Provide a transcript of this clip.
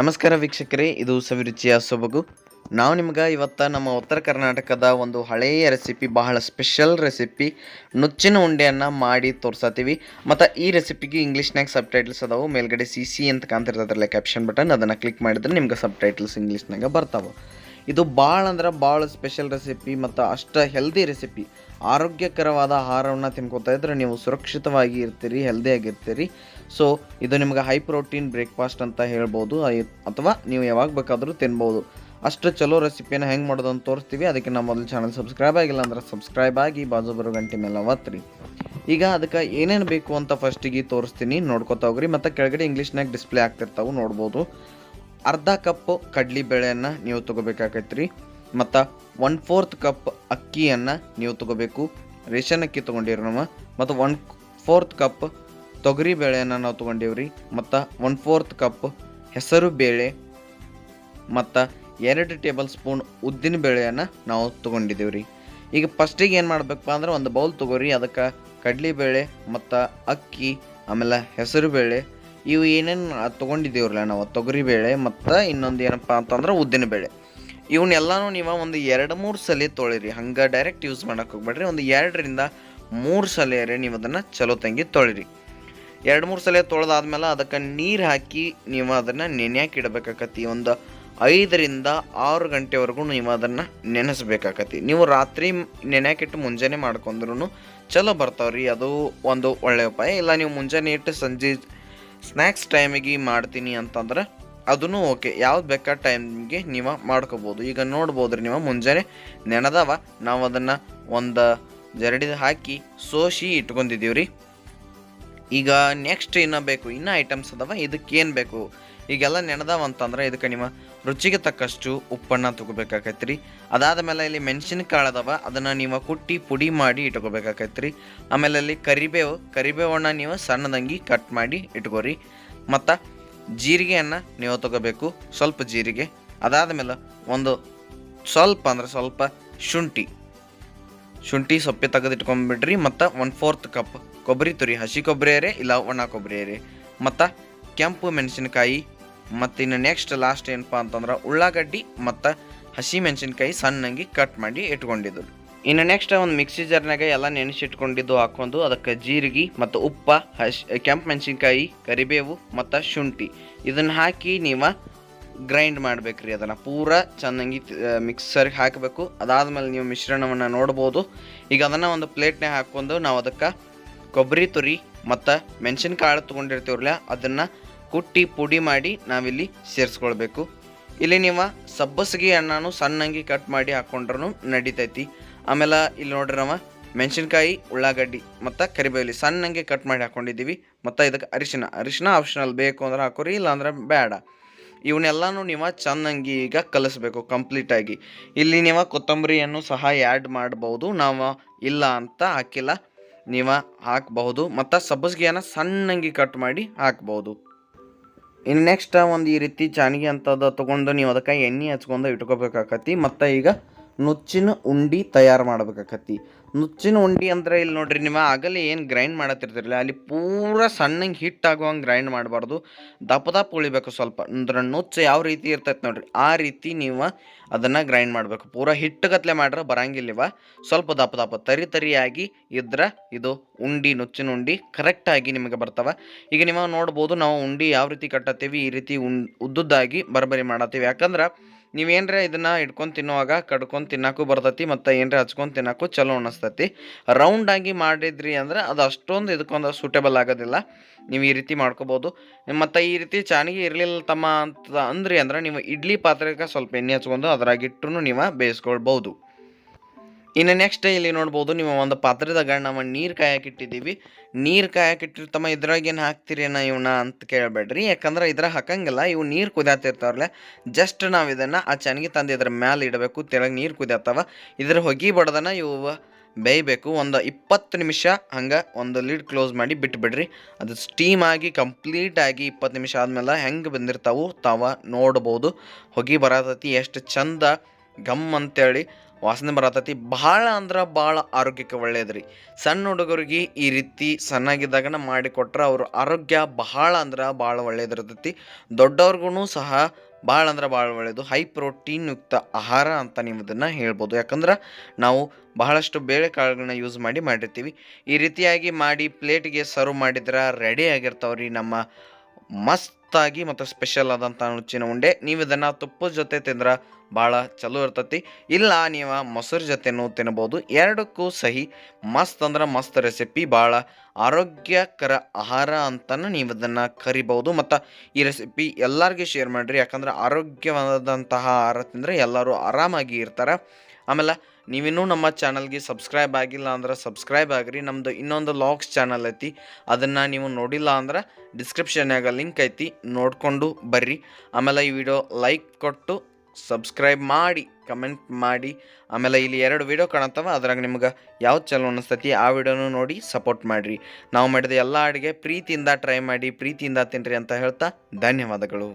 ನಮಸ್ಕಾರ ವೀಕ್ಷಕರೇ, ಇದು ಸವಿರುಚಿಯ ಸೊಬಗು. ನಾವು ನಿಮ್ಗೆ ಇವತ್ತು ನಮ್ಮ ಉತ್ತರ ಕರ್ನಾಟಕದ ಒಂದು ಹಳೆಯ ರೆಸಿಪಿ ಬಹಳ ಸ್ಪೆಷಲ್ ರೆಸಿಪಿ ನುಚ್ಚಿನ ಉಂಡೆಯನ್ನು ಮಾಡಿ ತೋರ್ಸತ್ತೀವಿ ಮತ್ತು ಈ ರೆಸಿಪಿಗೆ ಇಂಗ್ಲೀಷ್ನಾಗ ಸಬ್ ಟೈಟಲ್ಸ್ ಅದಾವು. ಮೇಲ್ಗಡೆ ಸಿ ಸಿ ಅಂತ ಕಾಣ್ತಿರ್ತದ್ರಲ್ಲ ಕ್ಯಾಪ್ಷನ್ ಬಟನ್ ಅದನ್ನು ಕ್ಲಿಕ್ ಮಾಡಿದ್ರೆ ನಿಮ್ಗೆ ಸಬ್ ಟೈಟಲ್ಸ್ ಇಂಗ್ಲೀಷ್ನಾಗ ಬರ್ತಾವೆ. ಇದು ಭಾಳ ಅಂದ್ರೆ ಭಾಳ ಸ್ಪೆಷಲ್ ರೆಸಿಪಿ ಮತ್ತು ಅಷ್ಟು ಹೆಲ್ದಿ ರೆಸಿಪಿ ಆರೋಗ್ಯಕರವಾದ ಆಹಾರವನ್ನು ತಿನ್ಕೋತಾ ಇದ್ರೆ ನೀವು ಸುರಕ್ಷಿತವಾಗಿ ಇರ್ತೀರಿ ಹೆಲ್ದಿಯಾಗಿರ್ತೀರಿ ಸೊ ಇದು ನಿಮ್ಗೆ ಹೈ ಪ್ರೋಟೀನ್ ಬ್ರೇಕ್ಫಾಸ್ಟ್ ಅಂತ ಹೇಳ್ಬೋದು ಅಥವಾ ನೀವು ಯಾವಾಗ ಬೇಕಾದರೂ ತಿನ್ಬೋದು. ಅಷ್ಟು ಚಲೋ ರೆಸಿಪಿಯನ್ನು ಹೆಂಗೆ ಮಾಡೋದು ಅಂತ ತೋರಿಸ್ತೀವಿ. ಅದಕ್ಕೆ ನಮ್ಮ ಮೊದಲು ಚಾನಲ್ ಸಬ್ಸ್ಕ್ರೈಬ್ ಆಗಿಲ್ಲ ಅಂದ್ರೆ ಸಬ್ಸ್ಕ್ರೈಬ್ ಆಗಿ, ಬಾಜು ಬರೋ ಗಂಟೆ ಮೇಲೆ ಒತ್ತಿರಿ ಈಗ ಅದಕ್ಕೆ ಏನೇನು ಬೇಕು ಅಂತ ಫಸ್ಟಿಗೆ ತೋರಿಸ್ತೀನಿ. ನೋಡ್ಕೊತಾ ಹೋಗ್ರಿ. ಮತ್ತು ಕೆಳಗಡೆ ಇಂಗ್ಲೀಷ್ನಾಗ ಡಿಸ್ಪ್ಲೇ ಆಗ್ತಿರ್ತಾವೆ, ನೋಡ್ಬೋದು. ಅರ್ಧ ಕಪ್ ಕಡ್ಲಿ ಬೇಳೆಯನ್ನು ನೀವು ತೊಗೋಬೇಕಾಗೈತ್ರಿ. ಮತ್ತು ಒನ್ ಫೋರ್ತ್ ಕಪ್ ಅಕ್ಕಿಯನ್ನು ನೀವು ತಗೋಬೇಕು. ರೇಷನ್ ಅಕ್ಕಿ ತೊಗೊಂಡಿರಿ ನಾವು. ಮತ್ತು ಒನ್ ಫೋರ್ತ್ ಕಪ್ ತೊಗರಿ ಬೇಳೆಯನ್ನು ನಾವು ತೊಗೊಂಡೀವ್ರಿ. ಮತ್ತು ಒನ್ ಫೋರ್ತ್ ಕಪ್ ಹೆಸರು ಬೇಳೆ. ಮತ್ತು ಎರಡು ಟೇಬಲ್ ಸ್ಪೂನ್ ಉದ್ದಿನ ಬೇಳೆಯನ್ನು ನಾವು ತೊಗೊಂಡಿದ್ದೀವ್ರಿ. ಈಗ ಫಸ್ಟಿಗೆ ಏನು ಮಾಡ್ಬೇಕಪ್ಪ ಅಂದ್ರೆ ಒಂದು ಬೌಲ್ ತೊಗೋರಿ. ಅದಕ್ಕೆ ಕಡಲೆಬೇಳೆ ಮತ್ತು ಅಕ್ಕಿ, ಆಮೇಲೆ ಹೆಸರು ಬೇಳೆ ಇವು ಏನೇನು ತೊಗೊಂಡಿದ್ದೀವ್ರಲ್ಲ, ನಾವು ತೊಗರಿಬೇಳೆ ಮತ್ತು ಇನ್ನೊಂದು ಏನಪ್ಪ ಅಂತಂದ್ರೆ ಉದ್ದಿನ ಬೇಳೆ. ಇವನ್ನೆಲ್ಲನೂ ನೀವು ಒಂದು ಎರಡು ಮೂರು ಸಲ ತೊಳಿರಿ, ಹಂಗೆ ಡೈರೆಕ್ಟ್ ಯೂಸ್ ಮಾಡೋಕೆ ಹೋಗ್ಬೇಡ್ರಿ. ಒಂದು ಎರಡರಿಂದ ಮೂರು ಸಲ ನೀವು ಅದನ್ನು ಚಲೋ ತಂಗಿ ತೊಳಿರಿ. ಎರಡು ಮೂರು ಸಲ ತೊಳೆದಾದ್ಮೇಲೆ ಅದಕ್ಕೆ ನೀರು ಹಾಕಿ ನೀವು ಅದನ್ನು ನೆನೆಯಕ್ಕೆ ಇಡಬೇಕಾಕತಿ. ಒಂದು ಐದರಿಂದ ಆರು ಗಂಟೆವರೆಗೂ ನೀವು ಅದನ್ನು ನೆನೆಸ್ಬೇಕಾಕತಿ. ನೀವು ರಾತ್ರಿ ನೆನೆಯಾಕಿಟ್ಟು ಮುಂಜಾನೆ ಮಾಡ್ಕೊಂಡ್ರೂ ಚಲೋ ಬರ್ತಾವ್ರಿ, ಅದು ಒಂದು ಒಳ್ಳೆಯ ಉಪಾಯ. ಇಲ್ಲ ನೀವು ಮುಂಜಾನೆ ಇಟ್ಟು ಸಂಜೆ ಸ್ನ್ಯಾಕ್ಸ್ ಟೈಮಿಗೆ ಮಾಡ್ತೀನಿ ಅಂತಂದ್ರೆ ಅದೂ ಓಕೆ, ಯಾವ್ದು ಬೇಕಾದ ಟೈಮ್ಗೆ ನೀವು ಮಾಡ್ಕೋಬೋದು. ಈಗ ನೋಡ್ಬೋದು ರೀ ನೀವು, ಮುಂಜಾನೆ ನೆನೆದವ ನಾವು ಅದನ್ನು ಒಂದು ಜರಡಿದ ಹಾಕಿ ಸೋಸಿ ಇಟ್ಕೊಂಡಿದ್ದೀವಿ ರೀ ಈಗ ನೆಕ್ಸ್ಟ್ ಇನ್ನೂ ಬೇಕು, ಇನ್ನೂ ಐಟಮ್ಸ್ ಅದಾವ ಇದಕ್ಕೆ ಏನು ಬೇಕು? ಈಗೆಲ್ಲ ನೆನೆದವ ಅಂತಂದ್ರೆ ಇದಕ್ಕೆ ನಿಮ್ಮ ರುಚಿಗೆ ತಕ್ಕಷ್ಟು ಉಪ್ಪನ್ನು ತಗೋಬೇಕಾಕೈತೆ ರೀ ಅದಾದ ಮೇಲೆ ಇಲ್ಲಿ ಮೆಣಸಿನಕಾಳು ಅದಾವ ಅದನ್ನು ನೀವು ಕುಟ್ಟಿ ಪುಡಿ ಮಾಡಿ ಇಟ್ಕೋಬೇಕಾಕೈತೆ ಆಮೇಲೆ ಅಲ್ಲಿ ಕರಿಬೇವು, ಕರಿಬೇವನ್ನು ನೀವು ಸಣ್ಣದಂಗಿ ಕಟ್ ಮಾಡಿ ಇಟ್ಕೋರಿ. ಮತ್ತು ಜೀರಿಗೆಯನ್ನು ನೀವು ತಗೋಬೇಕು, ಸ್ವಲ್ಪ ಜೀರಿಗೆ. ಅದಾದ ಮೇಲೆ ಒಂದು ಸ್ವಲ್ಪ ಅಂದ್ರೆ ಸ್ವಲ್ಪ ಶುಂಠಿ. ಶುಂಠಿ ಸೊಪ್ಪೆ ತೆಗೆದು ಇಟ್ಕೊಂಡ್ಬಿಡ್ರಿ ಮತ್ತು ಒನ್ ಫೋರ್ತ್ ಕಪ್ ಕೊಬ್ಬರಿ ತುರಿ, ಹಸಿ ಕೊಬ್ಬರಿ ಅರೆ ಇಲ್ಲ ಒಣ ಕೊಬ್ಬರಿ ಅರೆ. ಮತ್ತು ಕೆಂಪು ಮೆಣಸಿನಕಾಯಿ ಮತ್ತು ಇನ್ನು ನೆಕ್ಸ್ಟ್ ಲಾಸ್ಟ್ ಏನಪ್ಪ ಅಂತಂದ್ರೆ ಉಳ್ಳಾಗಡ್ಡಿ ಮತ್ತು ಹಸಿ ಮೆಣಸಿನ್ಕಾಯಿ ಸಣ್ಣಂಗಿ ಕಟ್ ಮಾಡಿ ಇಟ್ಕೊಂಡಿದ್ದು. ಇನ್ನು ನೆಕ್ಸ್ಟ್ ಒಂದು ಮಿಕ್ಸಿ ಜಾರ್ನಾಗ ಎಲ್ಲ ನೆನೆಸಿಟ್ಕೊಂಡಿದ್ದು ಹಾಕೊಂಡು ಅದಕ್ಕೆ ಜೀರಿಗೆ ಮತ್ತು ಉಪ್ಪ, ಹಸಿ, ಕೆಂಪು ಮೆಣಸಿನ್ಕಾಯಿ, ಕರಿಬೇವು ಮತ್ತು ಶುಂಠಿ ಇದನ್ನು ಹಾಕಿ ನೀವು ಗ್ರೈಂಡ್ ಮಾಡ್ಬೇಕ್ರಿ ಅದನ್ನು. ಪೂರ ಚೆನ್ನಾಗಿ ಮಿಕ್ಸರ್ಗೆ ಹಾಕಬೇಕು. ಅದಾದಮೇಲೆ ನೀವು ಮಿಶ್ರಣವನ್ನು ನೋಡ್ಬೋದು. ಈಗ ಅದನ್ನು ಒಂದು ಪ್ಲೇಟ್ನಾಗ ಹಾಕ್ಕೊಂಡು ನಾವು ಅದಕ್ಕೆ ಕೊಬ್ಬರಿ ತುರಿ ಮತ್ತು ಮೆಣಸಿನ್ಕಾಳು ತೊಗೊಂಡಿರ್ತೀವ್ರಲ್ಲ ಅದನ್ನು ಕುಟ್ಟಿ ಪುಡಿ ಮಾಡಿ ನಾವಿಲ್ಲಿ ಸೇರಿಸ್ಕೊಳ್ಬೇಕು. ಇಲ್ಲಿ ನೀವು ಸಬ್ಬಸಿಗೆ ಹಣ್ಣು ಸಣ್ಣಂಗಿ ಕಟ್ ಮಾಡಿ ಹಾಕೊಂಡ್ರೂ ನಡಿತೈತಿ. ಆಮೇಲೆ ಇಲ್ಲಿ ನೋಡ್ರಿ ನಾವು ಮೆಣಸಿನ್ಕಾಯಿ, ಉಳ್ಳಾಗಡ್ಡಿ ಮತ್ತು ಕರಿಬೇವಲಿ ಸಣ್ಣಂಗೆ ಕಟ್ ಮಾಡಿ ಹಾಕ್ಕೊಂಡಿದ್ದೀವಿ ಮತ್ತು ಇದಕ್ಕೆ ಅರಿಶಿನ ಅರಿಶಿನ ಆಪ್ಷನಲ್ ಬೇಕು ಅಂದ್ರೆ ಹಾಕೋರಿ, ಇಲ್ಲಾಂದ್ರೆ ಬೇಡ ಇವನ್ನೆಲ್ಲನೂ ನೀವು ಚೆನ್ನಂಗಿ ಈಗ ಕಲಿಸ್ಬೇಕು ಕಂಪ್ಲೀಟಾಗಿ ಇಲ್ಲಿ ನೀವು ಕೊತ್ತಂಬರಿಯನ್ನು ಸಹ ಆ್ಯಡ್ ಮಾಡ್ಬೋದು. ನಾವು ಇಲ್ಲ ಅಂತ ಹಾಕಿಲ್ಲ. ನೀವು ಹಾಕಬಹುದು. ಮತ್ತು ಸಬ್ಬಸಿಗೆಯನ್ನು ಸಣ್ಣಂಗಿ ಕಟ್ ಮಾಡಿ ಹಾಕ್ಬೋದು. ಇನ್ನು ನೆಕ್ಸ್ಟ್ ಒಂದು ಈ ರೀತಿ ಚಾಣಿಗೆ ಅಂತದ ತೊಗೊಂಡು ನೀವು ಅದಕ್ಕೆ ಎಣ್ಣೆ ಹಚ್ಕೊಂಡು ಇಟ್ಕೋಬೇಕಾಕತಿ ಮತ್ತು ಈಗ ನುಚ್ಚಿನ ಉಂಡಿ ತಯಾರು ಮಾಡ್ಬೇಕಾಕತಿ ನುಚ್ಚಿನ ಉಂಡಿ ಅಂದ್ರೆ ಇಲ್ಲಿ ನೋಡ್ರಿ ನೀವು ಆಗಲೇ ಏನು ಗ್ರೈಂಡ್ ಮಾಡತ್ತಿರ್ತಿರಲಿಲ್ಲ ಅಲ್ಲಿ ಪೂರ ಸಣ್ಣಗೆ ಹಿಟ್ ಆಗುವಂಗೆ ಗ್ರೈಂಡ್ ಮಾಡಬಾರ್ದು. ದಪ್ಪ ದಪ್ಪ ಉಳಿಬೇಕು ಸ್ವಲ್ಪ. ಅಂದ್ರೆ ನುಚ್ಚು ಯಾವ ರೀತಿ ಇರ್ತೈತೆ ನೋಡ್ರಿ, ಆ ರೀತಿ ನೀವು ಅದನ್ನು ಗ್ರೈಂಡ್ ಮಾಡಬೇಕು. ಪೂರ ಹಿಟ್ಟುಗತ್ಲೆ ಮಾಡ್ರೆ ಬರಂಗಿಲ್ಲವ ಸ್ವಲ್ಪ ದಪ್ಪ ದಪ್ಪ ತರಿ ತರಿಯಾಗಿ ಇದ್ರೆ ಇದು ಉಂಡಿ, ನುಚ್ಚಿನ ಉಂಡಿ ಕರೆಕ್ಟಾಗಿ ನಿಮಗೆ ಬರ್ತಾವೆ. ಈಗ ನೀವು ನೋಡ್ಬೋದು ನಾವು ಉಂಡಿ ಯಾವ ರೀತಿ ಕಟ್ಟತ್ತೀವಿ, ಈ ರೀತಿ ಉದ್ದುದ್ದಾಗಿ ಬರಬರಿ ಮಾಡತ್ತೀವಿ. ಯಾಕಂದ್ರೆ ನೀವೇನ್ರ ಇದನ್ನು ಇಟ್ಕೊಂಡು ತಿನ್ನುವಾಗ ಕಡ್ಕೊಂಡು ತಿನ್ನಕ್ಕೂ ಬರ್ತೈತಿ ಮತ್ತು ಏನರ ಹಚ್ಕೊಂಡು ತಿನ್ನಕ್ಕೂ ಚಲೋ ಅನಿಸ್ತೈತಿ. ರೌಂಡಾಗಿ ಮಾಡಿದ್ರಿ ಅಂದ್ರೆ ಅದು ಅಷ್ಟೊಂದು ಇದಕ್ಕೊಂದು ಸೂಟೇಬಲ್ ಆಗೋದಿಲ್ಲ. ನೀವು ಈ ರೀತಿ ಮಾಡ್ಕೋಬಹುದು ಮತ್ತು ಈ ರೀತಿ ಚಾಣಿಗೆ ಇರಲಿಲ್ಲ ತಮ್ಮ ಅಂತ ಅಂದ್ರಿ ಅಂದ್ರೆ ನೀವು ಇಡ್ಲಿ ಪಾತ್ರೆಗೆ ಸ್ವಲ್ಪ ಎಣ್ಣೆ ಹಚ್ಕೊಂಡು ಅದ್ರಾಗಿಟ್ಟು ನೀವು ಬೇಯಿಸ್ಕೊಳ್ಬೋದು. ಇನ್ನು ನೆಕ್ಸ್ಟ್ ಇಲ್ಲಿ ನೋಡ್ಬೋದು ನೀವು ಒಂದು ಪಾತ್ರೆದಾಗ ನಾವು ನೀರು ಕಾಯಕ್ಕೆ ಇಟ್ಟಿದ್ದೀವಿ. ನೀರು ಕಾಯಕ್ಕೆ ಇಟ್ಟಿರ್ತಮ್ಮ ಇದ್ರಾಗ ಏನು ಹಾಕ್ತಿರೇನ ಇವನ್ನ ಅಂತ ಕೇಳಬೇಡ್ರಿ. ಯಾಕಂದ್ರೆ ಇದ್ರಾಗ ಹಾಕಂಗಿಲ್ಲ, ಇವು ನೀರು ಕುದ್ಯಾತಿರ್ತಾವ್ರಲ್ಲ ಜಸ್ಟ್ ನಾವು ಇದನ್ನು ಆ ಚೆನ್ನಾಗಿ ತಂದು ಇದ್ರ ಮ್ಯಾಲೆ ಇಡಬೇಕು, ತೆಳಗೆ ನೀರು ಕುದ್ಯಾತವ. ಇದ್ರ ಹೊಗೆ ಬಡ್ದನ ಇವು ಬೇಯಬೇಕು, ಒಂದು ಇಪ್ಪತ್ತು ನಿಮಿಷ ಹಂಗೆ ಒಂದು ಲೀಡ್ ಕ್ಲೋಸ್ ಮಾಡಿ ಬಿಟ್ಬಿಡ್ರಿ. ಅದು ಸ್ಟೀಮ್ ಆಗಿ ಕಂಪ್ಲೀಟ್ ಆಗಿ ಇಪ್ಪತ್ತು ನಿಮಿಷ ಆದಮೇಲೆ ಹೆಂಗೆ ಬಂದಿರ್ತಾವು ತಾವ ನೋಡ್ಬೋದು. ಹೊಗೆ ಬರತೈತಿ, ಎಷ್ಟು ಚಂದ ಗಮ್ ಅಂತೇಳಿ ವಾಸನೆ ಬರತೈತಿ. ಭಾಳ ಅಂದ್ರೆ ಭಾಳ ಆರೋಗ್ಯಕ್ಕೆ ಒಳ್ಳೆಯದ್ರಿ ಸಣ್ಣ ಹುಡುಗರಿಗೆ ಈ ರೀತಿ ಸಣ್ಣಾಗಿದ್ದಾಗನ ಮಾಡಿಕೊಟ್ರೆ ಅವರು ಆರೋಗ್ಯ ಬಹಳ ಅಂದ್ರೆ ಭಾಳ ಒಳ್ಳೇದಿರ್ತೈತಿ. ದೊಡ್ಡವ್ರಿಗೂ ಸಹ ಭಾಳ ಅಂದ್ರೆ ಭಾಳ ಒಳ್ಳೆಯದು ಹೈ ಪ್ರೋಟೀನ್ ಯುಕ್ತ ಆಹಾರ ಅಂತ ನೀವು ಇದನ್ನು ಹೇಳ್ಬೋದು. ಯಾಕಂದ್ರೆ ನಾವು ಬಹಳಷ್ಟು ಬೇಳೆಕಾಳುಗಳನ್ನ ಯೂಸ್ ಮಾಡಿ ಮಾಡಿರ್ತೀವಿ. ಈ ರೀತಿಯಾಗಿ ಮಾಡಿ ಪ್ಲೇಟ್ಗೆ ಸರ್ವ್ ಮಾಡಿದ್ರೆ ರೆಡಿ ಆಗಿರ್ತಾವ್ರಿ ನಮ್ಮ ಮಸ್ತಾಗಿ ಮತ್ತು ಸ್ಪೆಷಲ್ ಆದಂಥ ನುಚ್ಚಿನ ಉಂಡೆ. ನೀವು ಇದನ್ನು ತುಪ್ಪದ ಜೊತೆ ತಿಂದ್ರೆ ಭಾಳ ಚಲೋ ಇರ್ತತಿ. ಇಲ್ಲ, ನೀವು ಮೊಸರು ಜೊತೆನೂ ತಿನ್ಬೋದು. ಎರಡಕ್ಕೂ ಸಹಿ. ಮಸ್ತ್ ಅಂದ್ರೆ ಮಸ್ತ್ ರೆಸಿಪಿ ಭಾಳ ಆರೋಗ್ಯಕರ ಆಹಾರ ಅಂತಲೂ ನೀವು ಇದನ್ನು ಕರಿಬೋದು. ಮತ್ತು ಈ ರೆಸಿಪಿ ಎಲ್ಲರಿಗೂ ಶೇರ್ ಮಾಡಿರಿ. ಯಾಕಂದ್ರೆ ಆರೋಗ್ಯವಾದಂತಹ ಆಹಾರ ತಿಂದರೆ ಎಲ್ಲರೂ ಆರಾಮಾಗಿ ಇರ್ತಾರೆ. ಆಮೇಲೆ ನೀವಿನ್ನೂ ನಮ್ಮ ಚಾನಲ್ಗೆ ಸಬ್ಸ್ಕ್ರೈಬ್ ಆಗಿಲ್ಲ ಅಂದ್ರೆ ಸಬ್ಸ್ಕ್ರೈಬ್ ಆಗಿರಿ. ನಮ್ಮದು ಇನ್ನೊಂದು ಲಾಗ್ಸ್ ಚಾನಲ್ ಐತಿ. ಅದನ್ನು ನೀವು ನೋಡಿಲ್ಲ ಅಂದ್ರೆ ಡಿಸ್ಕ್ರಿಪ್ಷನ್ಯಾಗ ಲಿಂಕ್ ಐತಿ. ನೋಡಿಕೊಂಡು ಬರ್ರಿ. ಆಮೇಲೆ ಈ ವಿಡಿಯೋ ಲೈಕ್ ಕೊಟ್ಟು ಸಬ್ಸ್ಕ್ರೈಬ್ ಮಾಡಿ, ಕಮೆಂಟ್ ಮಾಡಿ. ಆಮೇಲೆ ಇಲ್ಲಿ ಎರಡು ವಿಡಿಯೋ ಕಾಣತ್ತವ. ಅದ್ರಾಗ ನಿಮ್ಗೆ ಯಾವ್ದು ಚಲೋ ಅನಿಸ್ತೈತಿ ಆ ವಿಡಿಯೋನು ನೋಡಿ ಸಪೋರ್ಟ್ ಮಾಡಿರಿ. ನಾವು ಮಾಡಿದ ಎಲ್ಲ ಅಡುಗೆ ಪ್ರೀತಿಯಿಂದ ಟ್ರೈ ಮಾಡಿ, ಪ್ರೀತಿಯಿಂದ ತಿನ್ನಿರಿ ಅಂತ ಹೇಳ್ತಾ ಧನ್ಯವಾದಗಳು.